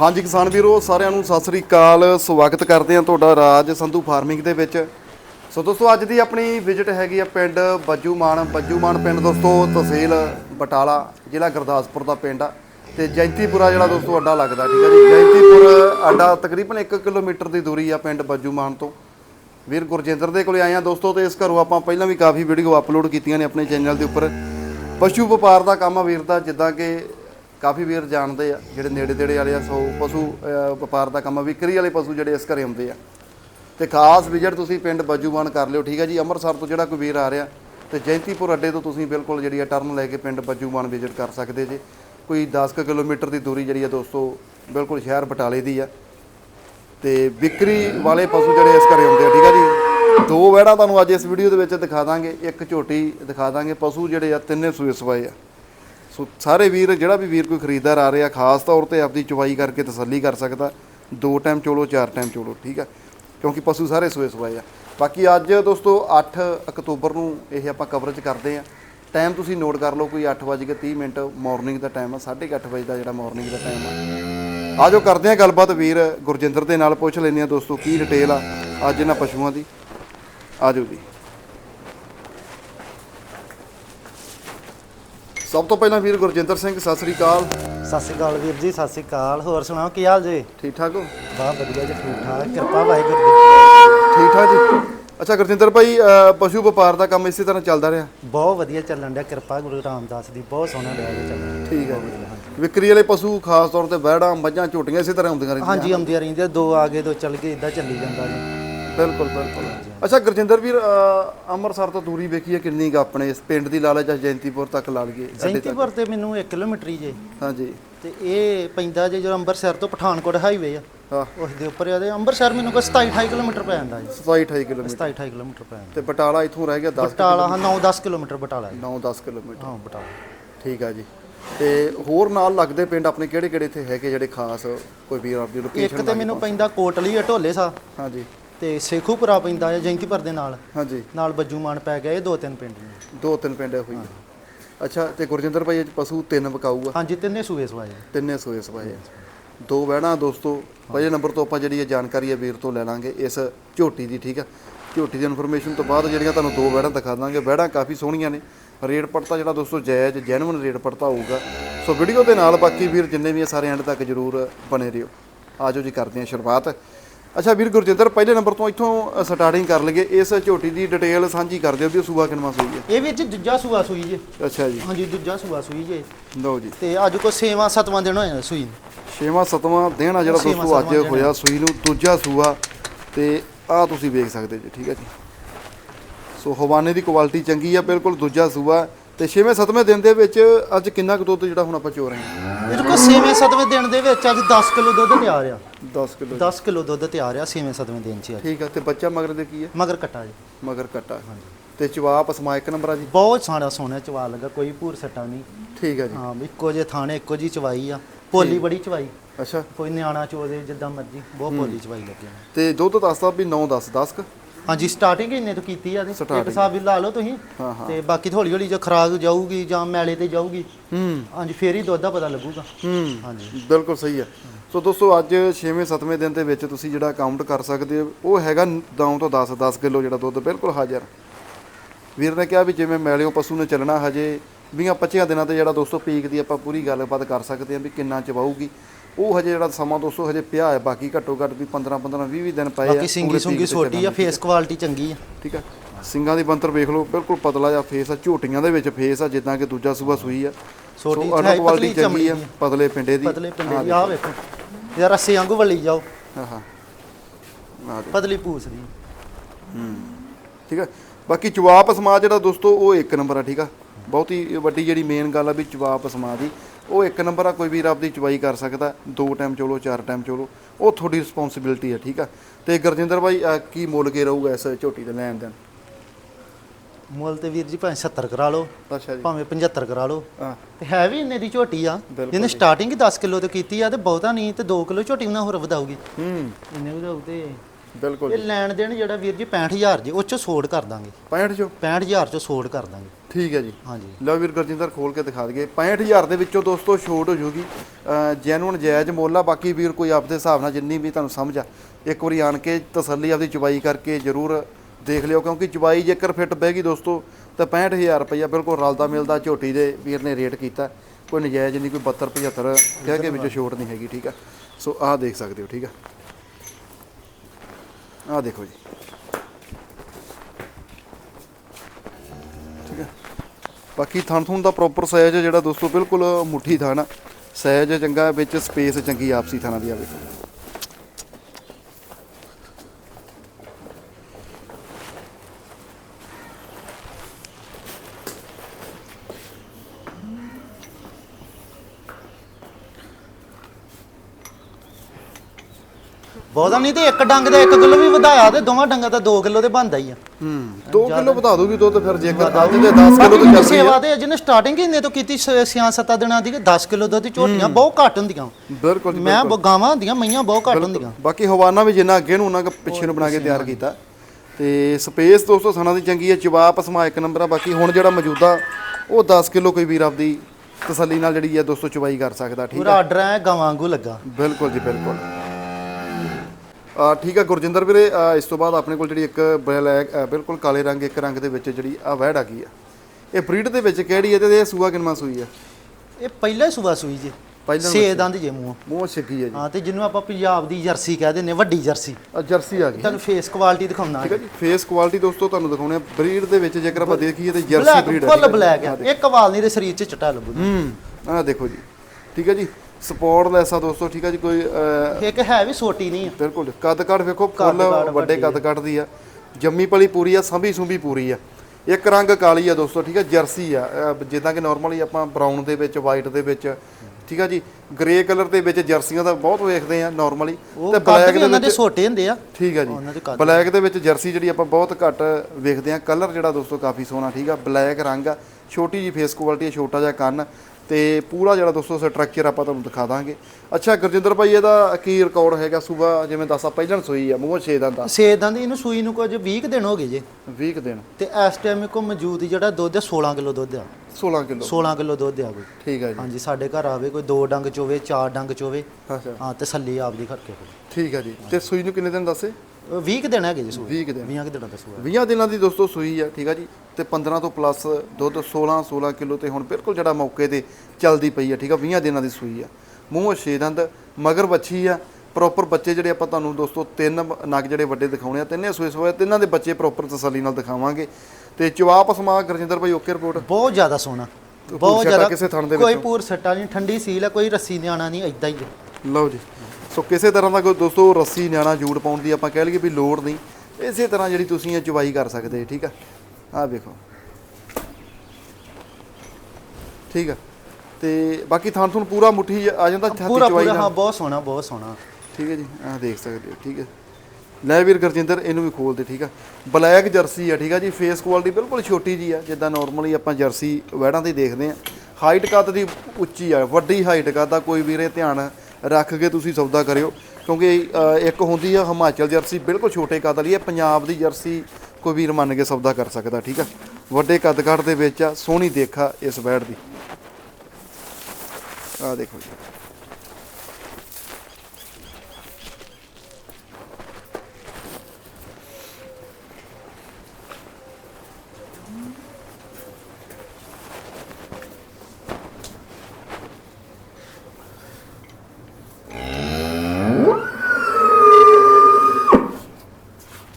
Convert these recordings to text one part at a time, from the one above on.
ਹਾਂਜੀ ਕਿਸਾਨ ਵੀਰੋ, ਸਾਰਿਆਂ ਨੂੰ ਸਤਿ ਸ੍ਰੀ ਅਕਾਲ। ਸਵਾਗਤ ਕਰਦੇ ਹਾਂ ਤੁਹਾਡਾ ਰਾਜ ਸੰਧੂ ਫਾਰਮਿੰਗ ਦੇ ਵਿੱਚ। ਸੋ ਦੋਸਤੋ, ਅੱਜ ਦੀ ਆਪਣੀ ਵਿਜ਼ਿਟ ਹੈਗੀ ਆ ਪਿੰਡ ਬੱਜੂਮਾਨ। ਬੱਜੂਮਾਨ ਪਿੰਡ ਦੋਸਤੋ, ਤਹਿਸੀਲ ਬਟਾਲਾ, ਜ਼ਿਲ੍ਹਾ ਗੁਰਦਾਸਪੁਰ ਦਾ ਪਿੰਡ ਆ। ਤੇ ਜੈਂਤੀਪੁਰਾ ਜਿਹੜਾ ਦੋਸਤੋ, ਅੱਡਾ ਲੱਗਦਾ, ਠੀਕ ਹੈ ਜੀ? ਜੈਂਤੀਪੁਰ ਅੱਡਾ ਤਕਰੀਬਨ 1 ਕਿਲੋਮੀਟਰ ਦੀ ਦੂਰੀ ਆ ਪਿੰਡ ਬੱਜੂਮਾਨ ਤੋਂ। ਵੀਰ ਗੁਰਜਿੰਦਰ ਦੇ ਕੋਲੇ ਆਏ ਆ ਦੋਸਤੋ, ਤੇ ਇਸ ਘਰੋਂ ਆਪਾਂ ਪਹਿਲਾਂ ਵੀ ਕਾਫੀ ਵੀਡੀਓ ਅਪਲੋਡ ਕੀਤੀਆਂ ਨੇ ਆਪਣੇ ਚੈਨਲ ਦੇ ਉੱਪਰ। ਪਸ਼ੂ ਵਪਾਰ ਦਾ ਕੰਮ ਆ ਵੀਰ ਦਾ, ਜਿੱਦਾਂ ਕਿ ਕਾਫੀ ਵੀਰ ਜਾਣਦੇ ਆ, ਜਿਹੜੇ ਨੇੜੇ ਤੇੜੇ ਵਾਲੇ ਆ, ਸੋ ਪਸ਼ੂ ਵਪਾਰ ਦਾ ਕੰਮ ਆ, ਵਿਕਰੀ ਵਾਲੇ ਪਸ਼ੂ ਜਿਹੜੇ ਇਸ ਘਰੇ ਆਉਂਦੇ ਆ। ਤੇ ਖਾਸ ਵਿਜ਼ਿਟ ਤੁਸੀਂ ਪਿੰਡ ਬੱਜੂਵਾਨ ਕਰ ਲਿਓ, ਠੀਕ ਹੈ ਜੀ? ਅੰਮ੍ਰਿਤਸਰ ਤੋਂ ਜਿਹੜਾ ਕੋਈ ਵੀਰ ਆ ਰਿਹਾ, ਤੇ ਜੈਂਤੀਪੁਰ ਅੱਡੇ ਤੋਂ ਤੁਸੀਂ ਬਿਲਕੁਲ ਜਿਹੜੀ ਆ ਟਰਨ ਲੈ ਕੇ ਪਿੰਡ ਬੱਜੂਵਾਨ ਵਿਜ਼ਿਟ ਕਰ ਸਕਦੇ ਜੇ। ਕੋਈ 10 ਕੁ ਕਿਲੋਮੀਟਰ ਦੀ ਦੂਰੀ ਜਿਹੜੀ ਆ ਦੋਸਤੋ, ਬਿਲਕੁਲ ਸ਼ਹਿਰ ਬਟਾਲੇ ਦੀ ਆ। ਤੇ ਵਿਕਰੀ ਵਾਲੇ ਪਸ਼ੂ ਜਿਹੜੇ ਇਸ ਘਰੇ ਆਉਂਦੇ ਆ, ਠੀਕ ਆ ਜੀ? ਦੋ ਵਹਿੜਾਂ ਤੁਹਾਨੂੰ ਅੱਜ ਇਸ ਵੀਡੀਓ ਦੇ ਵਿੱਚ ਦਿਖਾ ਦਾਂਗੇ, ਇੱਕ ਝੋਟੀ ਦਿਖਾ ਦਾਂਗੇ। ਪਸ਼ੂ ਜਿਹੜੇ ਆ ਤਿੰਨੇ ਸੂਏ ਸਵਾਏ ਆ। ਸੋ ਸਾਰੇ ਵੀਰ, ਜਿਹੜਾ ਵੀ ਵੀਰ ਕੋਈ ਖਰੀਦਦਾਰ ਆ ਰਿਹਾ, ਖਾਸ ਤੌਰ ਤੇ ਆਪਦੀ ਚੁਵਾਈ ਕਰਕੇ ਤਸੱਲੀ ਕਰ ਸਕਦਾ। ਦੋ ਟਾਈਮ ਚੋਲੋ, ਚਾਰ ਟਾਈਮ ਚੋਲੋ, ਠੀਕ ਆ? ਕਿਉਂਕਿ ਪਸ਼ੂ ਸਾਰੇ ਸੂਏ ਸਵਾਏ ਆ। ਬਾਕੀ ਅੱਜ ਦੋਸਤੋ 8 ਅਕਤੂਬਰ ਨੂੰ ਇਹ ਆਪਾਂ ਕਵਰੇਜ ਕਰਦੇ ਆ। ਟਾਈਮ ਤੁਸੀਂ ਨੋਟ ਕਰ ਲਓ, ਕੋਈ 8:30 ਮਿੰਟ ਮਾਰਨਿੰਗ ਦਾ ਟਾਈਮ ਆ 8:30 ਵਜੇ ਦਾ ਜਿਹੜਾ ਮਾਰਨਿੰਗ ਦਾ ਟਾਈਮ ਆ। ਆਜੋ ਕਰਦੇ ਆ ਗੱਲਬਾਤ ਵੀਰ ਗੁਰਜਿੰਦਰ ਦੇ ਨਾਲ, ਪੁੱਛ ਲੈਂਦੇ ਆ ਦੋਸਤੋ ਕੀ ਡਿਟੇਲ ਆ ਅੱਜ ਇਹਨਾਂ ਪਸ਼ੂਆਂ ਦੀ। ਆਜੋ ਜੀ। ਸਭ ਤੋਂ ਪਹਿਲਾਂ ਵੀਰ ਗੁਰਜਿੰਦਰ ਸਿੰਘ ਸਤਿ ਸ੍ਰੀ ਅਕਾਲ। ਸਤਿ ਸ਼੍ਰੀ ਅਕਾਲ ਵੀਰ ਜੀ ਸਤਿ ਸ਼੍ਰੀ ਅਕਾਲ। ਹੋਰ ਸੁਣਾਓ ਕੀ ਹਾਲ ਜੀ? ਠੀਕ ਠਾਕ ਹੋ? ਬਹੁਤ ਵਧੀਆ ਜੀ ਠੀਕ ਠਾਕ ਕਿਰਪਾ ਵਾਹਿਗੁਰੂ ਦੀ। ਠੀਕ ਠਾਕ ਜੀ। ਅੱਛਾ ਗੁਰਜਿੰਦਰ ਭਾਈ ਪਸ਼ੂ ਵਪਾਰ ਦਾ ਕੰਮ ਇਸੇ ਤਰ੍ਹਾਂ ਚੱਲਦਾ ਰਿਹਾ? ਬਹੁਤ ਵਧੀਆ ਚੱਲਣ ਡਿਆ ਕਿਰਪਾ ਗੁਰੂ ਰਾਮਦਾਸ ਦੀ ਬਹੁਤ ਸੋਹਣਾ ਡਿਆ ਜੀ ਚੱਲਣ ਠੀਕ ਹੈ ਜੀ। ਵਿਕਰੀ ਵਾਲੇ ਪਸ਼ੂ ਖਾਸ ਤੌਰ ਤੇ ਬੈੜਾਂ ਮੱਝਾਂ ਝੋਟੀਆਂ ਇਸੇ ਤਰ੍ਹਾਂ ਹੁੰਦੀਆਂ ਰਹਿੰਦੀਆਂ। ਹਾਂਜੀ ਆਉਂਦੀਆਂ ਰਹਿੰਦੀਆਂ ਦੋ ਆ ਗਏ ਦੋ ਚੱਲ ਗਏ ਇਦਾਂ ਚੱਲੀ ਜਾਂਦਾ ਜੀ। ਬਿਲਕੁਲ ਬਿਲਕੁਲ। ਅੱਛਾ ਗੁਰਜਿੰਦਰ ਵੀਰ ਅੰਮ੍ਰਿਤਸਰ ਤੋਂ ਦੂਰੀ ਵੇਖੀਏ ਕਿੰਨੀ ਕੁ ਆਪਣੇ? ਇਸ ਪਿੰਡ ਦੀ ਲਾ ਲੈ ਜਾਂ ਜੈਂਤੀਪੁਰ ਤੱਕ ਲਾ ਲਈਏ ਤੱਕ? ਜੈਂਤੀਪੁਰ ਤੇ ਮੈਨੂੰ 1 ਕਿਲੋਮੀਟਰ ਹੀ ਜੇ। ਹਾਂਜੀ। ਤੇ ਇਹ ਪੈਂਦਾ ਜੇ ਜਦੋਂ ਅੰਮ੍ਰਿਤਸਰ ਤੋਂ ਪਠਾਨਕੋਟ ਹਾਈਵੇ ਆ। ਹਾਂ। ਉਸ ਦੇ ਉੱਪਰ ਤੇ ਅੰਮ੍ਰਿਤਸਰ ਮੈਨੂੰ ਕੋਈ 27 28 ਕਿਲੋਮੀਟਰ ਪੈ ਜਾਂਦਾ ਜੀ। 27 28 ਕਿਲੋਮੀਟਰ। 27 28 ਕਿਲੋਮੀਟਰ ਪੈ ਜਾਂਦਾ। ਤੇ ਬਟਾਲਾ ਇਥੋਂ ਰਹਿ ਗਿਆ 10 ਬਟਾਲਾ ਹਾਂ 9 10 ਕਿਲੋਮੀਟਰ ਬਟਾਲਾ ਜੀ। 9 10 ਕਿਲੋਮੀਟਰ। ਹਾਂ ਬਟਾਲਾ। ਠੀਕ ਆ ਜੀ। ਤੇ ਹੋਰ ਨਾਲ ਲੱਗਦੇ ਪਿੰਡ ਆਪਣੇ ਕਿਹੜੇ ਕਿਹੜੇ ਇੱਥੇ ਹੈਗੇ ਜਿਹੜੇ ਖਾਸ? ਕੋਈ ਵੀਰ ਇੱਕ ਲੋਕੇਸ਼ਨ ਤੇ ਮੈਨੂੰ ਪੈਂਦਾ ਕੋਟਲੀ ਆ ਢੋਲੇ ਸਾ। ਹਾਂਜੀ। ਤੇ ਸੇਖੂਪੁਰਾ ਪੈਂਦਾ ਹੈ ਜੈਂਤੀਪੁਰ ਦੇ ਨਾਲ। ਹਾਂਜੀ। ਨਾਲ ਬੱਜੂਮਾਨ ਪੈ ਗਿਆ ਇਹ ਦੋ ਤਿੰਨ ਪਿੰਡ ਨੇ। ਦੋ ਤਿੰਨ ਪਿੰਡ ਹੋਈ ਅੱਛਾ ਤੇ ਗੁਰਜਿੰਦਰ ਭਾਈ ਇਹ 'ਚ ਪਸ਼ੂ ਤਿੰਨ ਵਿਕਾਊ ਆ ਹਾਂਜੀ ਤਿੰਨੇ ਸੂਏ ਸਵਾਏ ਤਿੰਨੇ ਸੋਏ ਸਵਾਏ ਆ। ਦੋ ਵਹਿਣਾ ਦੋਸਤੋ ਪਹਿਲੇ ਨੰਬਰ ਤੋਂ ਆਪਾਂ ਜਿਹੜੀ ਇਹ ਜਾਣਕਾਰੀ ਹੈ ਵੀਰ ਤੋਂ ਲੈ ਲਾਂਗੇ ਇਸ ਝੋਟੀ ਦੀ ਠੀਕ ਆ? ਝੋਟੀ ਦੀ ਇਨਫੋਰਮੇਸ਼ਨ ਤੋਂ ਬਾਅਦ ਜਿਹੜੀਆਂ ਤੁਹਾਨੂੰ ਦੋ ਵਹਿਣਾ ਦਿਖਾ ਦਾਂਗੇ। ਵਹਿਣਾ ਕਾਫੀ ਸੋਹਣੀਆਂ ਨੇ। ਰੇਟ ਪੜਤਾ ਜਿਹੜਾ ਦੋਸਤੋ ਜਾਇਜ਼ ਜੈਨੂਇਨ ਰੇਟ ਪੜਤਾ ਹੋਊਗਾ। ਸੋ ਵੀਡੀਓ ਦੇ ਨਾਲ ਬਾਕੀ ਵੀਰ ਜਿੰਨੇ ਵੀ ਆ ਸਾਰੇ ਐਂਡ ਤੱਕ ਜਰੂਰ ਬਣੇ ਰਹੋ। ਆਜੋ ਜੀ ਕਰਦੇ ਹਾਂ ਸ਼ੁਰੂਆਤ। ਅੱਛਾ ਵੀਰ ਗੁਰਜਿੰਦਰ ਪਹਿਲੇ ਨੰਬਰ ਤੋਂ ਇੱਥੋਂ ਸਟਾਰਟਿੰਗ ਕਰ ਲਈਏ। ਇਸ ਝੋਟੀ ਦੀ ਡਿਟੇਲ ਸਾਂਝੀ ਕਰ ਦਿਓ ਵੀ ਉਹ ਸੂਆ ਕਿਨਵਾ ਸੂਈ ਹੈ। ਇਹ ਵਿੱਚ ਦੂਜਾ ਸੂਆ ਸੂਈ ਜੇ। ਅੱਛਾ ਜੀ। ਹਾਂਜੀ ਦੂਜਾ ਸੂਆ ਸੂਈ ਜੇ। ਲਓ ਜੀ। ਤੇ ਅੱਜ ਕੋ ਸੇਵਾ ਸਤਵਾਂ ਦਿਨ ਹੋਇਆ ਸੂਈ ਨੂੰ। ਛੇਵਾਂ ਸੱਤਵਾਂ ਦਿਨ ਆ ਜਿਹੜਾ ਦੋਸਤੋ ਅੱਜ ਹੋਇਆ ਸੂਈ ਨੂੰ। ਦੂਜਾ ਸੂਆ। ਤੇ ਆਹ ਤੁਸੀਂ ਵੇਖ ਸਕਦੇ ਜੀ ਠੀਕ ਹੈ ਜੀ। ਸੋ ਹਵਾਨੇ ਦੀ ਕੁਆਲਿਟੀ ਚੰਗੀ ਆ ਬਿਲਕੁਲ ਦੂਜਾ ਸੂਆ। ਤੇ ਛੇਵੇਂ ਸੱਤਵੇਂ ਦਿਨ ਦੇ ਵਿੱਚ ਅੱਜ ਕਿੰਨਾ ਕੁ ਦੁੱਧ ਜਿਹੜਾ ਹੁਣ ਆਪਾਂ ਚੋ ਰਹੇ ਹਾਂ? ਇਹਦੇ ਕੋ ਸੇਵੇਂ ਸਤਵੇਂ ਦਿਨ ਦੇ ਵਿੱਚ ਅੱਜ 10 ਕਿਲੋ ਦੁੱਧ ਤਿਆਰ ਆ। 10 ਕਿਲੋ। 10 ਕਿਲੋ ਦੁੱਧ ਤਿਆਰ ਆ ਛੇਵੇਂ ਸਤਵੇਂ ਦਿਨ ਚ ਅੱਜ। ਠੀਕ ਆ ਤੇ ਬੱਚਾ ਮਗਰ ਦੇ ਕੀ ਹੈ ਮਗਰ ਕਟਾ ਜੀ। ਮਗਰ ਕੱਟਾ। ਤੇ ਚਵਾਪ ਸਮਾ ਇੱਕ ਨੰਬਰ ਆ ਜੀ। ਬਹੁਤ ਸਾਰਾ ਸੋਹਣਾ ਚਵਾ ਲੱਗਾ ਕੋਈ ਭੂਰ ਸੱਟਾ ਨਹੀਂ। ਠੀਕ ਆ ਜੀ। ਹਾਂ ਵੀ ਇੱਕੋ ਜੇ ਥਾਣੇ ਇੱਕੋ ਜੀ ਚਵਾਈ ਆ। ਪੋਲੀ ਬੜੀ ਚਵਾਈ। ਅੱਛਾ। ਕੋਈ ਨਿਆਣਾ ਚੋਦੇ ਜਿੱਦਾਂ ਮਰਜ਼ੀ ਬਹੁਤ ਪੋਲੀ ਚਵਾਈ ਲੱਗੀ ਤੇ ਦੁੱਧ ਦੱਸਦਾ ਵੀ 9 10 10 ਕ। ਹਾਂਜੀ ਸਟਾਰਟਿੰਗ ਇੰਨੇ ਤੋਂ ਕੀਤੀ ਆ ਤੇ ਇੱਕ Starting। ਹਿਸਾਬ ਵੀ ਲਾ ਲਓ ਤੁਸੀਂ ਹਾਂ। ਤੇ ਬਾਕੀ ਹੌਲੀ ਹੌਲੀ ਜੇ ਖਰਾਕ ਜਾਊਗੀ ਜਾਂ ਮੈਲੇ ਤੇ ਜਾਊਗੀ ਹੂੰ। ਹਾਂਜੀ ਫੇਰ ਹੀ ਦੁੱਧ ਦਾ ਪਤਾ ਲੱਗੂਗਾ। ਹੂੰ। ਹਾਂਜੀ। ਬਿਲਕੁਲ ਸਹੀ ਹੈ ਸੋ ਦੋਸਤੋ ਅੱਜ 6ਵੇਂ 7ਵੇਂ ਦਿਨ ਦੇ ਵਿੱਚ ਤੁਸੀਂ ਜਿਹੜਾ ਕਾਊਂਟ ਕਰ ਸਕਦੇ ਹੋ ਉਹ ਹੈਗਾ 9 ਤੋਂ 10 10 ਕਿਲੋ ਜਿਹੜਾ ਦੁੱਧ ਬਿਲਕੁਲ ਹਾਜ਼ਰ ਵੀਰ ਨੇ ਕਿਹਾ ਵੀ ਜਿਵੇਂ ਮੈਲਿਓ ਪਸ਼ੂ ਨੇ ਚੱਲਣਾ ਹਜੇ 20 25 ਦਿਨਾਂ ਤੇ ਜਿਹੜਾ ਦੋਸਤੋ ਪੀਕ ਦੀ ਆਪਾਂ ਪੂਰੀ ਗੱਲਬਾਤ ਕਰ ਸਕਦੇ ਹਾਂ ਵੀ ਕਿੰਨਾ ਚਵਾਊਗੀ ਉਹ ਹਜੇ ਜਿਹੜਾ ਸਮਾਂ ਦੋਸਤੋ ਹਜੇ ਪਿਆ ਹੈ ਬਾਕੀ ਘੱਟੋ ਘੱਟ ਵੀ 15 15 20 20 ਦਿਨ ਪਏ ਆ ਬਾਕੀ ਸਿੰਗੀ ਸੁੰਗੀ ਛੋਟੀ ਆ। ਫੇਸ ਕੁਆਲਿਟੀ ਚੰਗੀ ਆ। ਠੀਕ ਆ। ਸਿੰਗਾਂ ਦੀ ਬੰਤਰ ਵੇਖ ਲਓ ਬਿਲਕੁਲ ਪਤਲਾ ਜਿਹਾ ਫੇਸ ਆ ਝੋਟੀਆਂ ਦੇ ਵਿੱਚ ਫੇਸ ਆ ਜਿੱਦਾਂ ਕਿ ਦੂਜਾ ਸੂਆ ਸੂਈ ਆ। ਛੋਟੀ ਸੋ ਹੈ, ਅਡਰ ਕੁਆਲਿਟੀ ਚੰਗੀ ਆ। ਪਤਲੇ ਪਿੰਡੇ ਦੀ। ਪਤਲੇ ਪਿੰਡੇ ਦੀ ਆ ਵੇਖੋ। ਯਾਰ ਰੱਸੇ ਵਾਂਗੂ ਵੱਲੀ ਜਾਓ। ਹਾਂ ਹਾਂ। ਆ ਪਤਲੀ ਪੂਛ ਦੀ ਠੀਕ ਹੈ ਬਾਕੀ ਜਵਾਬ ਸਮਾਜ ਜਿਹੜਾ ਦੋਸਤੋ ਉਹ ਇੱਕ ਨੰਬਰ ਆ ਠੀਕ ਆ। ਬਹੁਤੀ ਵੱਡੀ ਜਿਹੜੀ ਮੇਨ ਗੱਲ ਆ ਵੀ ਜਵਾਬ ਸਮਾਜ ਦੀ। ਉਹ ਇੱਕ ਨੰਬਰ ਆ ਕੋਈ ਵੀਰ ਆਪਦੀ ਚਵਾਈ ਕਰ ਸਕਦਾ ਦੋ ਟਾਈਮ ਚੋਲੋ ਚਾਰ ਟਾਈਮ ਚੋਲੋ ਉਹ ਤੁਹਾਡੀ ਰਿਸਪੌਂਸਿਬਿਲਟੀ ਆ ਠੀਕ ਆ? ਤੇ ਗੁਰਜਿੰਦਰ ਭਾਈ ਕੀ ਮੁੱਲ ਕੇ ਰਹੂਗਾ ਇਸ ਝੋਟੀ ਦੇ ਲੈਣ ਦੇਣ? ਮੁੱਲ ਤੇ ਵੀਰ ਜੀ ਭਾਵੇਂ 70 ਕਰਾ ਲਓ ਅੱਛਾ ਜੀ। ਭਾਵੇਂ 75 ਕਰਾ ਲਓ। ਹਾਂ। ਤੇ ਹੈ ਵੀ ਇੰਨੇ ਦੀ ਝੋਟੀ ਆ। ਜਿਹਨੇ ਸਟਾਰਟਿੰਗ ਹੀ 10 ਕਿਲੋ ਤੋਂ ਕੀਤੀ ਆ ਤੇ ਬਹੁਤਾ ਨਹੀਂ ਤੇ 2 ਕਿਲੋ ਝੋਟੀ ਉਹਨਾਂ ਹੋਰ ਵਧਾਊਗੀ। ਹੂੰ। ਇੰਨੇ ਵਧਾਊ ਤੇ ਬਿਲਕੁਲ ਇਹ ਲੈਣ ਦੇਣ ਜਿਹੜਾ ਵੀਰ ਜੀ 65000 ਜੀ ਉਹ ਚੋਂ ਛੋੜ ਕਰ ਦਾਂਗੇ। 65 ਚੋਂ? 65000 ਚੋਂ ਛੋੜ ਕਰ ਦਾਂਗੇ। ਠੀਕ ਹੈ ਜੀ। ਹਾਂਜੀ। ਲਓ ਵੀਰ ਗੁਰਜਿੰਦਰ ਖੋਲ ਕੇ ਦਿਖਾ ਦਈਏ। 65000 ਦੇ ਵਿੱਚੋਂ ਦੋਸਤੋ ਛੋਟ ਹੋ ਜੂਗੀ। ਜੈਨੂਨ ਜਾਇਜ਼ ਮੁੱਲ ਆ। ਬਾਕੀ ਵੀਰ ਕੋਈ ਆਪਦੇ ਹਿਸਾਬ ਨਾਲ ਜਿੰਨੀ ਵੀ ਤੁਹਾਨੂੰ ਸਮਝ ਆ ਇੱਕ ਵਾਰੀ ਆਣ ਕੇ ਤਸੱਲੀ ਆਪਦੀ ਚੁਬਾਈ ਕਰਕੇ ਜ਼ਰੂਰ ਦੇਖ ਲਿਓ। ਕਿਉਂਕਿ ਚੁਬਾਈ ਜੇਕਰ ਫਿੱਟ ਬਹਿਗੀ ਦੋਸਤੋ ਤਾਂ 65000 ਰੁਪਈਆ ਬਿਲਕੁਲ ਰਲਦਾ ਮਿਲਦਾ ਝੋਟੀ ਦੇ ਵੀਰ ਨੇ ਰੇਟ ਕੀਤਾ। ਕੋਈ ਨਜਾਇਜ਼ ਨਹੀਂ ਕੋਈ 72 75 ਕਹਿ ਕੇ ਵਿੱਚ ਛੋਟ ਨਹੀਂ ਹੈਗੀ ਠੀਕ ਆ? ਸੋ ਆਹ ਦੇਖ ਸਕਦੇ ਹੋ ਠੀਕ ਆ? ਆਹ ਦੇਖੋ ਜੀ। ਠੀਕ ਹੈ। ਬਾਕੀ ਥਣ ਥੁਣ ਦਾ ਪ੍ਰੋਪਰ ਸਾਈਜ਼ ਜਿਹੜਾ ਦੋਸਤੋ, ਬਿਲਕੁਲ ਮੁੱਠੀ ਥਣ ਆ। ਸਾਈਜ਼ ਚੰਗਾ, ਵਿੱਚ ਸਪੇਸ ਚੰਗੀ ਆਪਸੀ ਥਾਣਾ ਦੀ ਆ ਵੇਖੋ। ਬਹੁਤਾ ਨਹੀਂ ਤੇ ਇੱਕ ਡੰਗ ਦਾ 1 ਕਿਲੋ ਵੀ ਵਧਾਇਆ ਤੇ ਦੋਵਾਂ ਡੰਗਾਂ ਦਾ 2 ਕਿਲੋ ਤੇ ਬਣਦਾ ਹੀ ਆ। ਹੂੰ 2 ਕਿਲੋ ਵਧਾ ਦੂਗੀ ਦੁੱਧ ਫਿਰ ਜੇਕਰ ਅੱਜ ਦੇ 10 ਕਿਲੋ ਤੋਂ ਬਾਕੀ ਚੱਲ ਰਹੀ ਸੇਵਾ ਤੇ ਜਿਹਨੇ ਸਟਾਰਟਿੰਗ ਹੀ ਇੰਨੇ ਤੋਂ ਕੀਤੀ 6-7 ਦਿਨਾਂ ਦੀ 10 ਕਿਲੋ ਦੁੱਧ ਦੀ ਝੋਟੀਆਂ ਬਹੁਤ ਘੱਟ ਹੁੰਦੀਆਂ। ਬਿਲਕੁਲ ਮੈਂ ਗਾਵਾਂ ਹੁੰਦੀਆਂ ਮਈਆਂ ਬਹੁਤ ਘੱਟ ਹੁੰਦੀਆਂ। ਬਾਕੀ ਹਵਾਨਾ ਵੀ ਜਿੰਨਾ ਅੱਗੇ ਨੂੰ ਉਹਨਾਂ ਕੁ ਪਿੱਛੇ ਨੂੰ ਬਣਾ ਕੇ ਤਿਆਰ ਕੀਤਾ। ਤੇ ਸਪੇਸ ਦੋਸਤੋ ਸਣਾ ਦੀ ਚੰਗੀ ਹੈ ਜਵਾਬ ਸਮਾ ਇੱਕ ਨੰਬਰ ਆ। ਬਾਕੀ ਹੁਣ ਜਿਹੜਾ ਮੌਜੂਦਾ ਉਹ 10 ਕਿਲੋ ਕੋਈ ਵੀਰ ਆਪਦੀ ਤਸੱਲੀ ਨਾਲ ਜਿਹੜੀ ਹੈ ਦੋਸਤੋ ਚੁਬਾਈ ਕਰ ਸਕਦਾ ਠੀਕ ਪੂਰਾ ਆਰਡਰ ਹੈ ਗਾਵਾਂ ਵਾਂਗੂ ਲੱਗਾ। ਬਿਲਕੁਲ ਜੀ ਬਿਲਕੁਲ। ਠੀਕ ਹੈ ਗੁਰਜਿੰਦਰ ਵੀਰੇ ਆ, ਇਸ ਤੋਂ ਬਾਅਦ ਆਪਣੇ ਕੋਲ ਜਿਹੜੀ ਇੱਕ ਬਲੈਕ ਬਿਲਕੁਲ ਕਾਲੇ ਰੰਗ ਇੱਕ ਰੰਗ ਦੇ ਵਿੱਚ ਜਿਹੜੀ ਆ ਵਹਿੜ ਆ ਗਈ ਆ। ਇਹ ਬਰੀਡ ਦੇ ਵਿੱਚ ਕਿਹੜੀ ਹੈ ਤੇ ਇਹ ਸੂਆ ਕਿੰਨਾ ਸੂਈ ਆ? ਇਹ ਪਹਿਲਾ ਹੀ ਸੂਆ ਸੂਈ ਜੀ। ਪਹਿਲਾਂ ਛੇ ਦੰਦ ਜੇ ਮੂੰਹ। ਮੂੰਹ ਛਿੱਗੀ ਹੈ ਜੀ। ਹਾਂ ਤੇ ਜਿਹਨੂੰ ਆਪਾਂ ਪੰਜਾਬ ਦੀ ਜਰਸੀ ਕਹਿ ਦਿੰਦੇ ਵੱਡੀ ਜਰਸੀ। ਆ ਜਰਸੀ ਆ ਗਈ। ਤੁਹਾਨੂੰ ਫੇਸ ਕੁਆਲਿਟੀ ਦਿਖਾਉਣਾ ਠੀਕ ਹੈ ਜੀ ਫੇਸ ਕੁਆਲਿਟੀ ਦੋਸਤੋ ਤੁਹਾਨੂੰ ਦਿਖਾਉਣੇ ਆ। ਬਰੀਡ ਦੇ ਵਿੱਚ ਜੇਕਰ ਆਪਾਂ ਦੇਖੀਏ ਤੇ ਜਰਸੀ ਬਰੀਡ ਫੁੱਲ ਬਲੈਕ ਹੈ ਇੱਕ ਵਾਲ ਨਹੀਂ ਦੇ ਸਰੀਰ 'ਚ ਚਟਾ ਲੱਗੂ ਹੂੰ ਆ ਦੇਖੋ ਜੀ। ਠੀਕ ਹੈ ਜੀ ਸਪੋਰਟ ਲੈਸਾ ਦੋਸਤੋ ਠੀਕ ਹੈ ਜੀ ਕੋਈ ਇੱਕ ਹੈ ਵੀ ਛੋਟੀ ਨਹੀਂ ਆ। ਬਿਲਕੁਲ ਕੱਦ ਕੱਟ ਵੇਖੋ ਫੁੱਲ ਵੱਡੇ ਕੱਦ ਕੱਟ ਦੀ ਆ। ਜੰਮੀ ਪਲੀ ਪੂਰੀ ਆ ਸੰਭੀ ਸੁੰਭੀ ਪੂਰੀ ਆ। ਇੱਕ ਰੰਗ ਕਾਲੀ ਆ ਦੋਸਤੋ ਠੀਕ ਆ ਜਰਸੀ ਆ। ਅਹ ਜਿੱਦਾਂ ਕਿ ਨਾਰਮਲੀ ਆਪਾਂ ਬਰਾਊਨ ਦੇ ਵਿੱਚ ਵਾਈਟ ਦੇ ਵਿੱਚ ਠੀਕ ਆ ਜੀ ਗ੍ਰੇ ਕਲਰ ਦੇ ਵਿੱਚ ਜਰਸੀਆਂ ਦਾ ਬਹੁਤ ਵੇਖਦੇ ਆ ਨਾਰਮਲੀ ਉਹ ਕੱਦ ਵੀ ਉਹਨਾਂ ਦੇ ਛੋਟੇ ਹੁੰਦੇ ਆ। ਠੀਕ ਆ ਜੀ ਉਹਨਾਂ ਦੇ ਕੱਦ ਬਲੈਕ ਦੇ ਵਿੱਚ ਜਰਸੀ ਜਿਹੜੀ ਆਪਾਂ ਬਹੁਤ ਘੱਟ ਵੇਖਦੇ ਆ। ਕਲਰ ਜਿਹੜਾ ਦੋਸਤੋ ਕਾਫੀ ਸੋਹਣਾ ਠੀਕ ਆ ਬਲੈਕ ਰੰਗ ਆ। ਛੋਟੀ ਜੀ ਫੇਸ ਕੁਆਲਿਟੀ ਛੋਟਾ ਜਿਹਾ ਕੰਨ। ਤੇ ਪੂਰਾ ਜਿਹੜਾ ਦੋਸਤੋ ਸਟਰਕਚਰ ਆਪਾਂ ਤੁਹਾਨੂੰ ਦਿਖਾ ਦਾਂਗੇ। ਅੱਛਾ ਗੁਰਜਿੰਦਰ ਭਾਈ ਇਹਦਾ ਕੀ ਰਿਕਾਰਡ ਹੈਗਾ ਸੂਬਾ? ਜਿਵੇਂ ਦੱਸਾ ਪਹਿਲਾਂ ਸੋਈ ਆ ਮੂੰਹ ਛੇ ਦੰਦ ਦਾ ਛੇ ਦੰਦ ਇਹਨੂੰ ਸੂਈ ਨੂੰ ਕੁਝ 20 ਕੁ ਦਿਨ ਹੋ ਗਏ ਜੇ। 20 ਕੁ ਦਿਨ। ਤੇ ਇਸ ਟਾਈਮ ਕੋ ਮੌਜੂਦ ਜਿਹੜਾ ਦੁੱਧ ਆ 16 ਕਿਲੋ ਦੁੱਧ ਆ। 16 ਕਿਲੋ। 16 ਕਿਲੋ ਦੁੱਧ ਆ ਕੋਈ। ਠੀਕ ਹੈ ਜੀ। ਹਾਂਜੀ ਸਾਡੇ ਘਰ ਆਵੇ ਕੋਈ ਦੋ ਡੰਗ ਚੋਵੇ ਚਾਰ ਡੰਗ ਚੋਵੇ। ਹਾਂ ਤਸੱਲੀ ਆਪਦੀ ਕਰਕੇ ਕੋਈ ਠੀਕ ਹੈ ਜੀ। ਤੇ ਸੂਈ ਨੂੰ ਕਿੰਨੇ ਦਿਨ ਦੱਸੇ? 20 ਕੁ ਦਿਨ ਹੈਗੇ ਜੀ ਸੂਈ 20 ਕੁ ਦਿਨ। 20 ਕੁ ਦਿਨਾਂ ਦਾ ਸੂਆ। 20 ਦਿਨਾਂ ਦੀ ਦੋਸਤੋ ਸੂਈ ਆ ਠੀਕ ਆ ਜੀ। ਤੇ 15 ਤੋਂ ਪਲੱਸ ਦੁੱਧ 16 16 ਕਿਲੋ ਤੇ ਹੁਣ ਬਿਲਕੁਲ ਜਿਹੜਾ ਮੌਕੇ ਤੇ ਚੱਲਦੀ ਪਈ ਆ ਠੀਕ ਆ 20 ਦਿਨਾਂ ਦੀ ਸੂਈ ਆ। ਮੂੰਹ ਛੇ ਦੰਦ ਮਗਰ ਬੱਚੀ ਆ ਪ੍ਰੋਪਰ ਬੱਚੇ ਜਿਹੜੇ ਆਪਾਂ ਤੁਹਾਨੂੰ ਦੋਸਤੋ ਤਿੰਨ ਨਗ ਜਿਹੜੇ ਵੱਡੇ ਦਿਖਾਉਣੇ ਆ ਤਿੰਨੇ ਸੂਏ ਸੂਏ ਤਿੰਨਾਂ ਦੇ ਬੱਚੇ ਪ੍ਰੋਪਰ ਤਸੱਲੀ ਨਾਲ ਦਿਖਾਵਾਂਗੇ। ਤੇ ਜਵਾਬ ਸਮਾ ਗੁਰਜਿੰਦਰ ਭਾਈ ਓਕੇ ਰਿਪੋਰਟ ਬਹੁਤ ਜ਼ਿਆਦਾ ਸੋਹਣਾ। ਬਹੁਤ ਜ਼ਿਆਦਾ ਕਿਸੇ ਥਣ ਦੇ ਕੋਈ ਵਿੱਚੋਂ? ਪੂਰ ਸੱਟਾ ਨਹੀਂ ਠੰਡੀ ਸੀਲ ਹੈ ਕੋਈ ਰੱਸੀ ਨਿਆਣਾ ਨਹੀਂ ਐਦਾਂ ਹੀ। ਲਓ ਜੀ। ਸੋ ਕਿਸੇ ਤਰ੍ਹਾਂ ਦਾ ਕੋਈ ਦੋਸਤੋ ਰੱਸੀ ਨਿਆਣਾ ਜੂੜ ਪਾਉਣ ਦੀ ਆਪਾਂ ਕਹਿ ਲਈਏ ਵੀ ਲੋੜ ਨਹੀਂ। ਇਸੇ ਤਰ੍ਹਾਂ ਜਿਹੜੀ ਤੁਸੀਂ ਇਹ ਚਵਾਈ ਕਰ ਸਕਦੇ ਠੀਕ ਆ। ਆਹ ਵੇਖੋ। ਠੀਕ ਆ। ਤੇ ਬਾਕੀ ਥਾਂ ਤੁਹਾਨੂੰ ਪੂਰਾ ਮੁੱਠੀ ਆ ਜਾਂਦਾ ਛਾਤੀ ਪੂਰਾ ਚਵਾਈ ਪੂਰਾ ਹਾਂ ਨਾਲ। ਬਹੁਤ ਸੋਹਣਾ ਬਹੁਤ ਸੋਹਣਾ। ਠੀਕ ਹੈ ਜੀ ਆਹ ਦੇਖ ਸਕਦੇ ਹੋ ਠੀਕ ਹੈ ਲੈ ਵੀਰ ਗੁਰਜਿੰਦਰ ਇਹਨੂੰ ਵੀ ਖੋਲ ਦੇ ਠੀਕ ਆ। ਬਲੈਕ ਜਰਸੀ ਆ ਠੀਕ ਆ ਜੀ ਫੇਸ ਕੁਆਲਿਟੀ ਬਿਲਕੁਲ ਛੋਟੀ ਜੀ ਆ ਜਿੱਦਾਂ ਨਾਰਮਲੀ ਆਪਾਂ ਜਰਸੀ ਵੈੜਾਂ ਤੇ ਦੇਖਦੇ ਆ। ਹਾਈਟ ਕੱਦ ਦੀ ਉੱਚੀ ਆ ਵੱਡੀ ਹਾਈਟ ਕੱਦ ਦਾ ਕੋਈ ਵੀਰੇ ਧਿਆਨ ਰੱਖ ਕੇ ਤੁਸੀਂ ਸੌਦਾ ਕਰਿਓ। ਕਿਉਂਕਿ ਅ, ਇੱਕ ਹੁੰਦੀ ਆ ਹਿਮਾਚਲ ਜਰਸੀ ਬਿਲਕੁਲ ਛੋਟੇ ਕੱਦ ਵਾਲੀ ਇਹ ਪੰਜਾਬ ਦੀ ਜਰਸੀ ਕੋਈ ਵੀਰ ਮੰਨ ਕੇ ਸੌਦਾ ਕਰ ਸਕਦਾ, ਠੀਕ ਆ? ਵੱਡੇ ਕੱਦ ਦੇ ਵਿੱਚ ਆ, ਸੋਹਣੀ ਦੇਖਾ ਇਸ ਵੈੜ ਦੀ। ਆ ਦੇਖੋ ਜੀ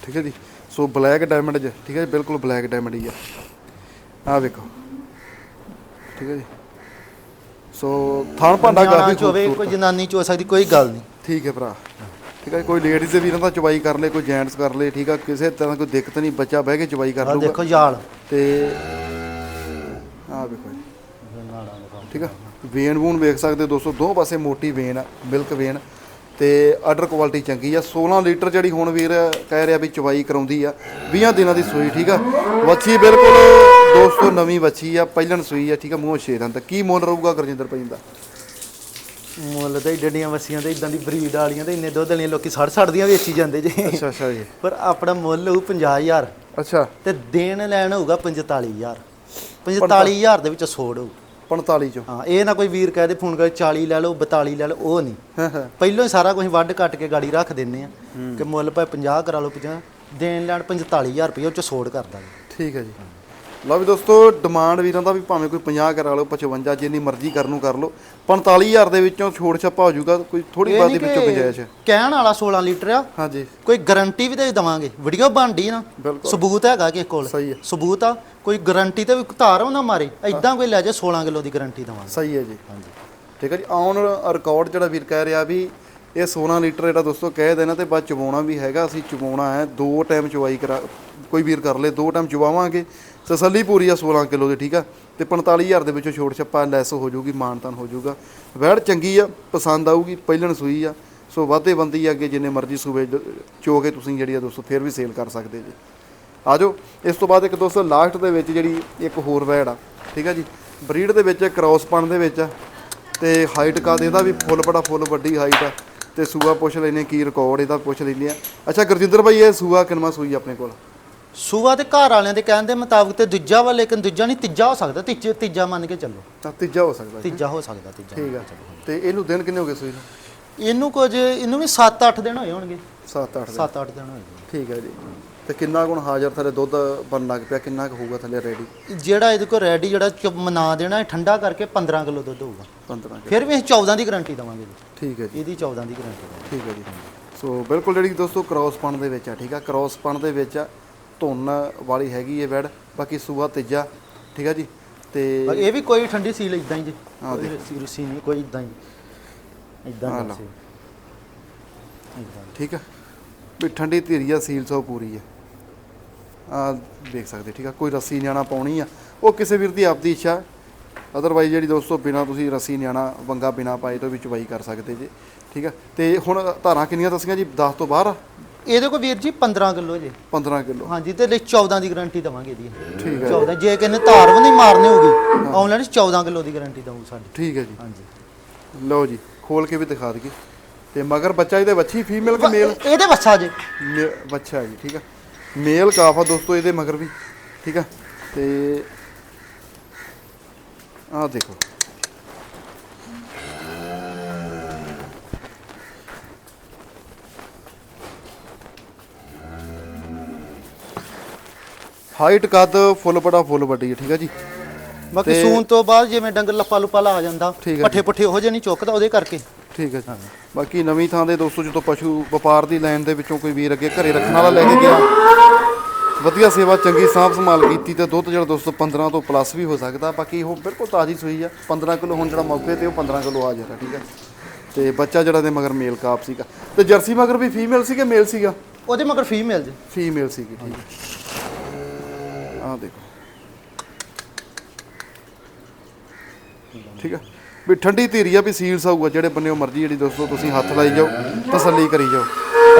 ਠੀਕ ਹੈ ਜੀ ਸੋ ਬਲੈਕ ਡਾਇਮੰਡ ਜ ਠੀਕ ਹੈ ਜੀ ਬਿਲਕੁਲ ਬਲੈਕ ਡਾਇਮੰਡ ਹੀ ਆ। ਆਹ ਵੇਖੋ ਠੀਕ ਹੈ ਜੀ। ਸੋ ਥਣ ਭਾਂਡਾ ਕਾਫੀ ਚੋਵੇ ਕੋਈ ਆ। ਜਨਾਨੀ ਚੋ ਸਕਦੀ ਕੋਈ ਗੱਲ ਨਹੀਂ। ਠੀਕ ਹੈ ਭਰਾ। ਠੀਕ ਹੈ ਕੋਈ ਲੇਡੀਜ਼ ਦੇ ਵੀਰਾਂ ਦਾ ਚਵਾਈ ਕਰ ਲੇ ਕੋਈ ਜੈਂਟਸ ਕਰ ਲੇ ਠੀਕ ਆ ਕਿਸੇ ਤਰ੍ਹਾਂ ਕੋਈ ਦਿੱਕਤ ਨਹੀਂ ਬੱਚਾ ਬਹਿ ਕੇ ਚਵਾਈ ਕਰ ਆ ਲੂਗਾ ਦੇਖੋ ਯਾਲ ਤੇ ਆਹ ਵੇਖੋ ਜੀ। ਠੀਕ ਆ ਵੇਨ ਵੂਨ ਵੇਖ ਸਕਦੇ ਦੋਸਤੋ ਦੋ ਪਾਸੇ ਮੋਟੀ ਵੇਨ ਆ ਮਿਲਕ ਵੇਨ ਤੇ ਆਰਡਰ ਕੁਆਲਿਟੀ ਚੰਗੀ ਆ। 16 ਲੀਟਰ ਜਿਹੜੀ ਹੁਣ ਵੀਰ ਕਹਿ ਰਿਹਾ ਵੀ ਚਵਾਈ ਕਰਾਉਂਦੀ ਆ 20 ਦਿਨਾਂ ਦੀ ਸੂਈ ਠੀਕ ਆ? ਵੱਛੀ ਬਿਲਕੁਲ ਦੋਸਤੋ ਨਵੀਂ ਵੱਛੀ ਆ ਪਹਿਲਣ ਸੂਈ ਆ ਠੀਕ ਆ ਮੂੰਹ ਛੇ ਦੰਦ ਕੀ ਮੁੱਲ ਰਹੂਗਾ ਗੁਰਜਿੰਦਰ ਭਾਈ ਦਾ? ਮੁੱਲ ਤਾਂ ਡੱਡੀਆਂ ਵਸੀਆਂ ਤੇ ਇਦਾਂ ਦੀ ਬਰੀਡ ਵਾਲੀਆਂ ਤੇ ਇੰਨੇ ਦੁੱਧ ਵਾਲੀਆਂ ਲੋਕੀ ਸੜ ਸੜਦੀਆਂ ਵੇਚੀ ਜਾਂਦੇ ਜੀ। ਅੱਛਾ ਅੱਛਾ ਜੀ। ਪਰ ਆਪਣਾ ਮੁੱਲ ਹੋਊ 50000 ਅੱਛਾ। ਤੇ ਦੇਣ ਲੈਣ ਹੋਊਗਾ 45000 45000 ਦੇ ਵਿੱਚ ਹੋਊ। 45 ਚੋਂ। ਹਾਂ ਇਹ ਨਾ ਕੋਈ ਵੀਰ ਕਹਦੇ ਫੋਨ ਕਰ 40 ਲੈ ਲਓ 42 ਲੈ ਲਓ ਉਹ ਨਹੀਂ। ਪਹਿਲਾਂ ਹੀ ਸਾਰਾ ਕੁਝ ਵੱਢ ਕੱਟ ਕੇ ਗਾੜੀ ਰੱਖ ਦਿੰਨੇ ਆ ਕਿ ਮੁੱਲ ਭਾਵੇਂ 50 ਕਰਾ ਲਓ 50 ਦੇਣ ਲੈਣ 45000 ਰੁਪਏ ਉਹ ਚ ਛੋੜ ਕਰ ਦਾਂਗੇ। ਠੀਕ ਹੈ ਜੀ। ਲਓ ਵੀ ਦੋਸਤੋ ਡਿਮਾਂਡ ਵੀਰਾਂ ਦਾ ਵੀ ਭਾਵੇਂ ਕੋਈ 50 ਕਰਾ ਲਓ 55 ਜਿੰਨੀ ਮਰਜ਼ੀ ਕਰਨ ਨੂੰ ਕਰ ਲਓ। 45000 ਦੇ ਵਿੱਚੋਂ ਛੋੜ ਛੱਪਾ ਹੋ ਜਾਊਗਾ ਕੋਈ ਥੋੜੀ ਬਾਤ ਦੇ ਵਿੱਚੋਂ ਕਿ ਗੁੰਜਾਇਸ਼ ਹੈ। ਕਹਿਣ ਵਾਲਾ 16 ਲੀਟਰ ਆ। ਹਾਂਜੀ। ਕੋਈ ਗਾਰੰਟੀ ਵੀ ਦੇ ਦਵਾਂਗੇ। ਵੀਡੀਓ ਬਣਦੀ ਨਾ। ਸਬੂਤ ਹੈਗਾ ਕਿਸੇ ਕੋਲ। ਸਹੀ ਹੈ। ਸਬੂਤ ਆ। ਕੋਈ ਗਾਰੰਟੀ ਤੇ ਵੀ ਧਾਰ ਉਹ ਨਾ ਮਾਰੇ। ਐਦਾਂ ਕੋਈ ਲੈ ਜਾ 16 ਕਿਲੋ ਦੀ ਗਾਰੰਟੀ ਦਵਾਂਗੇ। ਸਹੀ ਹੈ ਜੀ। ਠੀਕ ਹੈ ਜੀ। ਆਨ ਰਿਕਾਰਡ ਜਿਹੜਾ ਵੀਰ ਕਹਿ ਰਿਹਾ ਵੀ ਇਹ 16 ਲੀਟਰ ਜਿਹੜਾ ਦੋਸਤੋ ਕਹਿ ਦੇਣਾ ਤੇ ਬਾਅਦ ਚਵਾਉਣਾ ਵੀ ਹੈਗਾ ਅਸੀਂ ਚਵਾਉਣਾ ਹੈ। ਦੋ ਟਾਈਮ ਚਵਾਈ ਕਰਾ ਕੋਈ ਵੀਰ ਕਰ ਲੇ ਦੋ ਟਾਈਮ ਚਵਾਵਾਂਗੇ ਤਸੱਲੀ ਪੂਰੀ ਆ 16 ਕਿਲੋ ਦੀ ਠੀਕ ਆ? ਤੇ 45000 ਦੇ ਵਿੱਚੋਂ ਛੋਟ ਛੱਪਾ ਲੈਸ ਹੋ ਜਾਊਗੀ, ਮਾਨਤਾਨ ਹੋ ਜਾਊਗਾ। ਵੈੜ ਚੰਗੀ ਆ, ਪਸੰਦ ਆਊਗੀ, ਪਹਿਲਣ ਸੂਈ ਆ। ਸੋ ਵਾਧੇ ਬੰਦੀ ਆ ਅੱਗੇ ਜਿੰਨੇ ਮਰਜ਼ੀ ਸੂਬੇ ਚੋ ਕੇ ਤੁਸੀਂ ਜਿਹੜੀ ਆ ਦੋਸਤੋ, ਫਿਰ ਵੀ ਸੇਲ ਕਰ ਸਕਦੇ ਜੀ। ਆਜੋ ਇਸ ਤੋਂ ਬਾਅਦ ਇੱਕ ਦੋਸਤੋ ਲਾਸਟ ਦੇ ਵਿੱਚ ਜਿਹੜੀ ਇੱਕ ਹੋਰ ਵੈੜ ਆ, ਠੀਕ ਆ ਜੀ? ਬਰੀਡ ਦੇ ਵਿੱਚ ਕ੍ਰਾਸ ਪਣ ਦੇ ਵਿੱਚ ਆ, ਤੇ ਹਾਈਟ ਕਾ ਇਹਦਾ ਵੀ ਫੁੱਲ ਬੜਾ ਫੁੱਲ, ਵੱਡੀ ਹਾਈਟ ਆ। ਤੇ ਸੂਆ ਪੁੱਛ ਲੈਨੇ ਕੀ ਰਿਕਾਰਡ ਇਹਦਾ ਪੁੱਛ ਲੈਨੇ ਆ। ਅੱਛਾ, ਗੁਰਜਿੰਦਰ ਭਾਈ, ਇਹ ਸੂਆ ਕਿੰਨਾ ਸੂਈ ਆਪਣੇ ਕੋਲ? ਸੂਆ ਤੇ ਘਰ ਵਾਲਿਆਂ ਦੇ ਕਹਿਣ ਦੇ ਮੁਤਾਬਕ ਤੇ ਦੂਜਾ ਵਾ ਲੇਕਿਨ ਦੂਜਾ ਨਹੀਂ ਤੀਜਾ ਹੋ ਸਕਦਾ ਤੀਜੇ ਤੀਜਾ ਮੰਨ ਕੇ ਚੱਲੋ। ਤਾਂ ਤੀਜਾ ਹੋ ਸਕਦਾ ਜੀ। ਤੀਜਾ ਹੋ ਸਕਦਾ ਤੀਜਾ ਠੀਕ ਆ। ਤੇ ਇਹਨੂੰ ਦਿਨ ਕਿੰਨੇ ਹੋ ਗਏ ਸੂਈ ਨੂੰ? ਇਹਨੂੰ ਕੁਝ ਇਹਨੂੰ ਵੀ 7-8 ਦਿਨ ਹੋਏ ਹੋਣਗੇ। 7-8 ਦਿਨ। 7-8 ਦਿਨ ਹੋਏ ਠੀਕ ਹੈ ਜੀ। ਤੇ ਕਿੰਨਾ ਕੁ ਹੁਣ ਹਾਜ਼ਰ ਥੱਲੇ ਦੁੱਧ ਬਣ ਲੱਗ ਪਿਆ ਕਿੰਨਾ ਕੁ ਹੋਊਗਾ ਥੱਲੇ ਰੈਡੀ? ਜਿਹੜਾ ਇਹਦੇ ਕੋਲ ਰੈਡੀ ਜਿਹੜਾ ਚੁੱਪ ਮਨਾ ਦੇਣਾ ਇਹ ਠੰਡਾ ਕਰਕੇ 15 ਕਿਲੋ ਦੁੱਧ ਹੋਊਗਾ। 15 ਫਿਰ ਵੀ ਅਸੀਂ 14 ਦੀ ਗਾਰੰਟੀ ਦਵਾਂਗੇ ਜੀ। ਠੀਕ ਹੈ ਜੀ। ਇਹਦੀ 14 ਦੀ ਗਾਰੰਟੀ ਠੀਕ ਹੈ ਜੀ। ਸੋ ਬਿਲਕੁਲ ਜਿਹੜੀ ਦੋਸਤੋ ਕ੍ਰਾਸ ਪਣ ਦੇ ਵਿੱਚ ਆ ਠੀਕ ਆ? ਕ੍ਰਾਸ ਪਣ ਦੇ ਵਿੱਚ ਆ। ਧੁੰਨ ਵਾਲੀ ਹੈਗੀ ਇਹ ਵੈੜ ਬਾਕੀ ਸੂਆ ਤੀਜਾ ਠੀਕ ਆ ਜੀ? ਤੇ ਇਹ ਵੀ ਕੋਈ ਠੰਡੀ ਸੀਲ ਇਦਾਂ ਹੀ ਜੀ। ਹਾਂ, ਕੋਈ ਰਸੀ ਨਹੀਂ ਕੋਈ ਇਦਾਂ ਹੀ। ਇਦਾਂ ਏਦਾਂ। ਠੀਕ ਆ? ਵੀ ਠੰਡੀ ਧੀਰੀ ਆ ਸੀਲ ਸੋ ਪੂਰੀ ਆ। ਆ ਦੇਖ ਸਕਦੇ ਠੀਕ ਆ? ਕੋਈ ਰੱਸੀ ਨਿਆਣਾ ਪਾਉਣੀ ਆ। ਉਹ ਕਿਸੇ ਵੀਰ ਦੀ ਆਪਦੀ ਇੱਛਾ। ਅਦਰਵਾਈਜ਼ ਜਿਹੜੀ ਦੋਸਤੋ ਬਿਨਾ ਤੁਸੀਂ ਰੱਸੀ ਨਿਆਣਾ ਵੰਗਾ ਬਿਨਾ ਪਾਏ ਤੋਂ ਵੀ ਚਵਾਈ ਕਰ ਸਕਦੇ ਜੀ। ਠੀਕ ਆ? ਤੇ ਹੁਣ ਧਾਰਾਂ ਕਿੰਨੀਆਂ ਦੱਸੀਆਂ ਜੀ? 10 ਤੋਂ ਬਾਹਰ ਇਹਦੇ ਕੋਲ ਵੀਰ ਜੀ 15 ਕਿਲੋ ਜੀ। 15 ਕਿਲੋ। ਹਾਂਜੀ ਤੇ ਲਈ 14 ਦੀ ਗਾਰੰਟੀ ਦਵਾਂਗੇ ਇਹਦੀ। ਠੀਕ ਹੈ। 14 ਜੇ ਕਿਸੇ ਨੇ ਧਾਰ ਵੀ ਨਹੀਂ ਮਾਰਨੀ ਹੋਊਗੀ ਆਨਲਾਈਨ 14 ਕਿਲੋ ਦੀ ਗਾਰੰਟੀ ਦਊ ਸਾਡੀ। ਠੀਕ ਹੈ ਜੀ। ਹਾਂਜੀ। ਲਓ ਜੀ ਖੋਲ ਕੇ ਵੀ ਦਿਖਾ ਦਈਏ। ਤੇ ਮਗਰ ਬੱਚਾ ਇਹਦੇ ਵੱਛੀ ਫੀਮੇਲ ਕਿ ਮੇਲ ਇਹਦੇ ਬੱਚਾ ਜੇ। ਹੈ ਜੀ ਠੀਕ ਆ। ਮੇਲ ਕਾਫ ਦੋਸਤੋ ਇਹਦੇ ਮਗਰ ਵੀ ਠੀਕ ਆ। ਤੇ ਆਹ ਦੇਖੋ। ਹਾਈਟ ਕੱਦ ਫੁੱਲ ਬੜਾ ਫੁੱਲ ਵੱਡੀ ਹੈ ਠੀਕ ਆ ਜੀ। ਬਾਕੀ ਸੂਣ ਤੋਂ ਬਾਅਦ ਜਿਵੇਂ ਡੰਗਰ ਲੱਪਾ ਲੁਪਾ ਲਾ ਜਾਂਦਾ ਠੀਕ ਹੈ ਪੱਠੇ ਪੁੱਠੇ ਉਹੋ ਜਿਹੇ ਨਹੀਂ ਚੁੱਕਦਾ ਉਹਦੇ ਕਰਕੇ। ਠੀਕ ਹੈ ਜੀ। ਬਾਕੀ ਨਵੀਂ ਥਾਂ ਦੇ ਦੋਸਤੋ ਜਦੋਂ ਪਸ਼ੂ ਵਪਾਰ ਦੀ ਲਾਈਨ ਦੇ ਵਿੱਚੋਂ ਕੋਈ ਵੀਰ ਅੱਗੇ ਘਰੇ ਰੱਖਣ ਵਾਲਾ ਲੈ ਕੇ ਗਿਆ ਵਧੀਆ ਸੇਵਾ ਚੰਗੀ ਸਾਂਭ ਸੰਭਾਲ ਕੀਤੀ ਤੇ ਦੁੱਧ ਜਿਹੜਾ ਦੋਸਤੋ 15 ਤੋਂ ਪਲੱਸ ਵੀ ਹੋ ਸਕਦਾ ਬਾਕੀ ਉਹ ਬਿਲਕੁਲ ਤਾਜ਼ੀ ਸੂਈ ਆ। 15 ਕਿਲੋ ਹੁਣ ਜਿਹੜਾ ਮੌਕੇ ਤੇ ਉਹ 15 ਕਿਲੋ ਆ ਜਾਣਾ ਠੀਕ ਹੈ। ਤੇ ਬੱਚਾ ਜਿਹੜਾ ਦੇ ਮਗਰ ਮੇਲ ਕਾਪ ਸੀਗਾ। ਤੇ ਜਰਸੀ ਮਗਰ ਵੀ ਫੀਮੇਲ ਸੀ ਕਿ ਮੇਲ ਸੀਗਾ? ਉਹਦੇ ਮਗਰ ਫੀਮੇਲ ਜੇ। ਫੀਮੇਲ ਸੀਗੀ ਠੀਕ ਹੈ। ਆਹ ਦੇਖੋ। ਠੀਕ ਹੈ ਵੀ ਠੰਡੀ ਧੀਰੀ ਆ ਵੀ ਸੀਲਸ ਆਊਗਾ ਜਿਹੜੇ ਬੰਨੇ ਮਰਜ਼ੀ ਜਿਹੜੀ ਦੋਸਤੋ ਤੁਸੀਂ ਹੱਥ ਲਾਈ ਜਾਓ ਤਸੱਲੀ ਕਰੀ ਜਾਓ।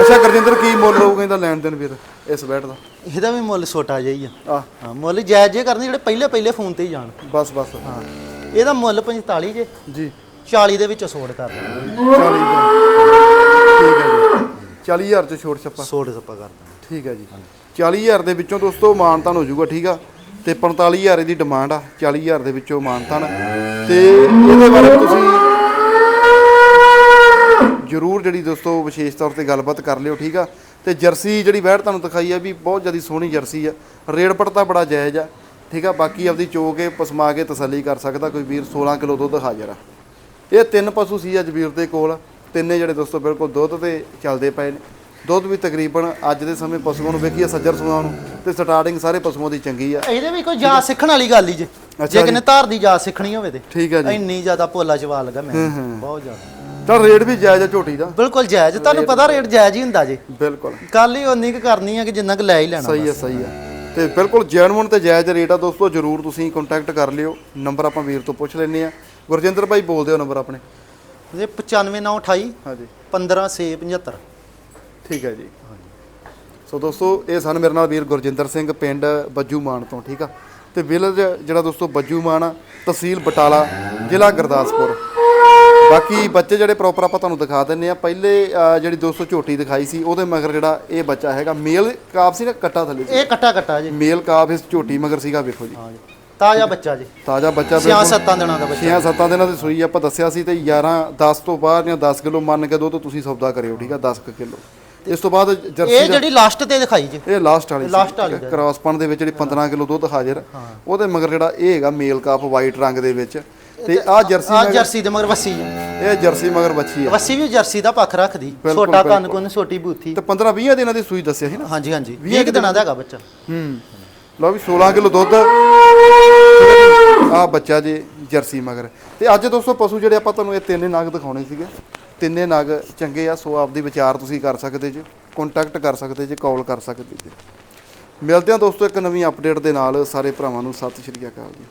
ਅੱਛਾ ਗੁਰਜਿੰਦਰ ਕੀ ਮੁੱਲ ਰਹੂਗਾ ਇਹਦਾ ਲੈਣ ਦੇਣ ਵੀਰ ਇਸ ਬੈਟ ਦਾ? ਇਹਦਾ ਵੀ ਮੁੱਲ ਛੋਟਾ ਜਿਹਾ ਹੀ ਆ। ਆ ਹਾਂ ਮੁੱਲ ਜਾਇਜ਼ ਜੇ ਕਰਨੇ ਜਿਹੜੇ ਪਹਿਲੇ ਪਹਿਲੇ ਫੋਨ ਤੇ ਹੀ ਜਾਣ। ਬਸ ਬਸ। ਹਾਂ। ਇਹਦਾ ਮੁੱਲ 45 ਜੇ। ਜੀ। 40 ਦੇ ਵਿੱਚ ਛੋੜ ਕਰ। ਦਾਂਗੇ 40 ਦਾ। ਠੀਕ ਹੈ ਜੀ। 40000 ਚ ਛੋਟ ਛੱਪਾ। ਛੋੜ ਸੱਪਾ ਕਰ ਦਾਂਗੇ ਠੀਕ ਹੈ ਜੀ। 40000 ਦੇ ਵਿੱਚੋਂ ਦੋਸਤੋ ਮਾਨਤਾਨ ਹੋ ਜਾਊਗਾ, ਠੀਕ ਆ? ਤੇ 45000 ਦੀ ਡਿਮਾਂਡ ਆ 40000 ਦੇ ਵਿੱਚੋਂ ਮਾਨਤਾਨ। ਤੇ ਇਹਦੇ ਬਾਰੇ ਤੁਸੀਂ ਜਰੂਰ ਜਿਹੜੀ ਦੋਸਤੋ ਵਿਸ਼ੇਸ਼ ਤੌਰ ਤੇ ਗੱਲਬਾਤ ਕਰ ਲਿਓ, ਠੀਕ ਆ? ਤੇ ਜਰਸੀ ਜਿਹੜੀ ਵੈੜ ਤੁਹਾਨੂੰ ਦਿਖਾਈ ਆ ਵੀ ਬਹੁਤ ਜ਼ਿਆਦਾ ਸੋਹਣੀ ਜਰਸੀ ਆ। ਰੇਡ ਪੜਤਾ ਬੜਾ ਜਾਇਜ਼ ਆ, ਠੀਕ ਆ? ਬਾਕੀ ਆਪਦੀ ਚੋ ਕੇ ਪਸਮਾ ਕੇ ਤਸੱਲੀ ਕਰ ਸਕਦਾ, ਕੋਈ ਵੀਰ 16 ਕਿਲੋ ਦੁੱਧ ਹਾਜ਼ਰ ਆ ਇਹ ਤਿੰਨ ਪਸ਼ੂ ਸੀ ਅੱਜ ਵੀਰ ਦੇ ਕੋਲ, ਤਿੰਨੇ ਜਿਹੜੇ ਦੋਸਤੋ ਬਿਲਕੁਲ ਦੁੱਧ ਤੇ ਚੱਲਦੇ ਪਏ ਨੇ। ਦੁੱਧ ਵੀ ਤਕਰੀਬਨ ਅੱਜ ਦੇ ਸਮੇਂ ਪਸ਼ੂਆਂ ਨੂੰ ਵੇਖੀਏ ਸੱਜਰ ਸੂਆਂ ਨੂੰ ਤੇ ਸਟਾਰਟਿੰਗ ਸਾਰੇ ਪਸ਼ੂਆਂ ਦੀ ਚੰਗੀ ਆ। ਇਹਦੇ ਵੀ ਕੋਈ ਜਾ ਸਿੱਖਣ ਵਾਲੀ ਗੱਲ ਹੀ ਜੇ। ਜੇ ਜੀ। ਕਿਨੇ ਧਾਰ ਦੀ ਜਾ ਸਿੱਖਣੀ ਹੋਵੇ ਤੇ। ਠੀਕ ਆ ਜੀ। ਇੰਨੀ ਜ਼ਿਆਦਾ ਭੋਲਾ ਚਵਾ ਲਗਾ ਮੈਂ ਬਹੁਤ ਜ਼ਿਆਦਾ। ਤਾਂ ਰੇਟ ਵੀ ਜਾਇਜ਼ ਆ ਝੋਟੀ ਦਾ। ਬਿਲਕੁਲ ਜਾਇਜ਼। ਤੁਹਾਨੂੰ ਪਤਾ ਰੇਟ ਜਾਇਜ਼ ਹੀ ਹੁੰਦਾ ਜੇ। ਬਿਲਕੁਲ। ਕੱਲ ਹੀ ਉਨੀ ਕੁ ਕਰਨੀ ਆ ਕਿ ਜਿੰਨਾ ਕੁ ਲੈ ਹੀ ਲੈਣਾ ਸਹੀ ਹੈ ਸਹੀ ਹੈ ਤੇ ਬਿਲਕੁਲ ਜੈਨੂਨ ਤੇ ਜਾਇਜ਼ ਰੇਟ ਆ ਦੋਸਤੋ ਜਰੂਰ ਤੁਸੀਂ ਕੰਟੈਕਟ ਕਰ ਲਿਓ। ਨੰਬਰ ਆਪਾਂ ਵੀਰ ਤੋਂ ਪੁੱਛ ਲੈਨੇ ਆ ਗੁਰਜਿੰਦਰ ਭਾਈ ਬੋਲ ਦਿਓ ਨੰਬਰ ਆਪਣੇ। ਇਹ 95928 ਹਾਂਜੀ। 15675 ਠੀਕ ਹੈ ਜੀ। ਸੋ ਦੋਸਤੋ ਇਹ ਸਨ ਮੇਰੇ ਨਾਲ ਵੀਰ ਗੁਰਜਿੰਦਰ ਸਿੰਘ ਪਿੰਡ ਬੱਜੂ ਮਾਨ ਤੋਂ ਠੀਕ ਆ? ਤੇ ਵਿਲੇਜ ਜਿਹੜਾ ਦੋਸਤੋ ਬੱਜੂ ਮਾਨ ਆ ਤਹਿਸੀਲ ਬਟਾਲਾ ਜ਼ਿਲ੍ਹਾ ਗੁਰਦਾਸਪੁਰ। ਬਾਕੀ ਬੱਚੇ ਜਿਹੜੇ ਪ੍ਰੋਪਰ ਆਪਾਂ ਤੁਹਾਨੂੰ ਦਿਖਾ ਦਿੰਨੇ ਆ ਪਹਿਲੇ ਜਿਹੜੀ ਦੋਸਤੋ ਝੋਟੀ ਦਿਖਾਈ ਸੀ ਉਹਦੇ ਮਗਰ ਜਿਹੜਾ ਇਹ ਬੱਚਾ ਹੈਗਾ ਮੇਲ ਕਾਬ ਸੀ ਨਾ ਕੱਟਾ ਥੱਲੇ ਸੀ। ਇਹ ਕੱਟਾ ਕੱਟਾ ਜੀ। ਮੇਲ ਕਾਬ ਇਸ ਝੋਟੀ ਮਗਰ ਸੀਗਾ ਵੇਖੋ ਜੀ। ਹਾਂ ਜੀ। ਤਾਜ਼ਾ ਬੱਚਾ ਜੀ। ਤਾਜ਼ਾ ਬੱਚਾ ਛਿਆਂ ਸੱਤਾਂ ਦਿਨਾਂ ਦਾ ਬੱਚਾ। 6-7 ਦਿਨਾਂ ਦੀ ਸੂਈ ਆਪਾਂ ਦੱਸਿਆ ਸੀ ਤੇ 11 10 ਤੋਂ ਬਾਅਦ ਜਾਂ 10 ਕਿਲੋ ਮੰਨ ਕੇ ਦੋ ਤਾਂ ਤੁਸੀਂ ਸੌਦਾ ਕਰਿਓ ਠੀਕ ਆ? 10 ਕਿਲੋ। ਇਸ ਤੋਂ ਬਾਅਦ ਜਰਸੀ ਇਹ ਜਿਹੜੀ ਲਾਸਟ ਤੇ ਦਿਖਾਈ ਜੀ। ਇਹ ਲਾਸਟ ਵਾਲੀ Last ਵਾਲੀ। ਕ੍ਰਾਸ ਪਣ ਦੇ। ਵਿੱਚ ਜਿਹੜੀ 15 ਕਿਲੋ ਦੁੱਧ ਹਾਜ਼ਰ ਉਹਦੇ ਮਗਰ ਜਿਹੜਾ ਇਹ ਹੈਗਾ ਮੇਲ ਕਾਪ ਵਾਈਟ ਰੰਗ ਦੇ ਵਿੱਚ। ਤੇ ਆਹ ਜਰਸੀ ਆ ਜਰਸੀ ਦੇ ਮਗਰ ਵੱਸੀ ਜੀ। ਇਹ ਜਰਸੀ ਮਗਰ ਬੱਚੀ ਆ। ਵੱਸੀ ਵੀ ਜਰਸੀ ਦਾ ਪੱਖ ਰੱਖਦੀ। ਛੋਟਾ ਕੰਨ। ਕੁੰਨ ਛੋਟੀ ਬੂਥੀ। ਤੇ 15 20 ਦਿਨਾਂ ਦੀ ਸੂਈ ਦੱਸਿਆ ਸੀ ਨਾ। ਹਾਂਜੀ ਹਾਂਜੀ। 20 ਕੁ ਦਿਨਾਂ ਦਾ ਹੈਗਾ ਬੱਚਾ। ਹੂੰ। ਲਓ ਵੀ 16 ਕਿਲੋ ਦੁੱਧ। ਆ ਬੱਚਾ ਜੇ ਜਰਸੀ ਮਗਰ। ਤੇ ਅੱਜ ਦੋਸਤੋ ਪਸ਼ੂ ਜਿਹੜੇ ਆਪਾਂ ਤੁਹਾਨੂੰ ਇਹ ਤਿੰਨੇ ਨਗ ਦਿਖਾਉਣੇ ਸੀਗੇ। ਤਿੰਨੇ ਨਗ ਚੰਗੇ ਆ, ਸੋ ਆਪਦੀ ਵਿਚਾਰ ਤੁਸੀਂ ਕਰ ਸਕਦੇ ਜੇ ਕੰਟੈਕਟ ਕਰ ਸਕਦੇ ਜੇ ਕਾਲ ਕਰ ਸਕਦੇ ਜੀ। ਮਿਲਦੇ ਹਾਂ ਦੋਸਤੋ ਇੱਕ ਨਵੀਂ ਅਪਡੇਟ ਦੇ ਨਾਲ। ਸਾਰੇ ਭਰਾਵਾਂ ਨੂੰ ਸਤਿ ਸ਼੍ਰੀ ਅਕਾਲ ਜੀ।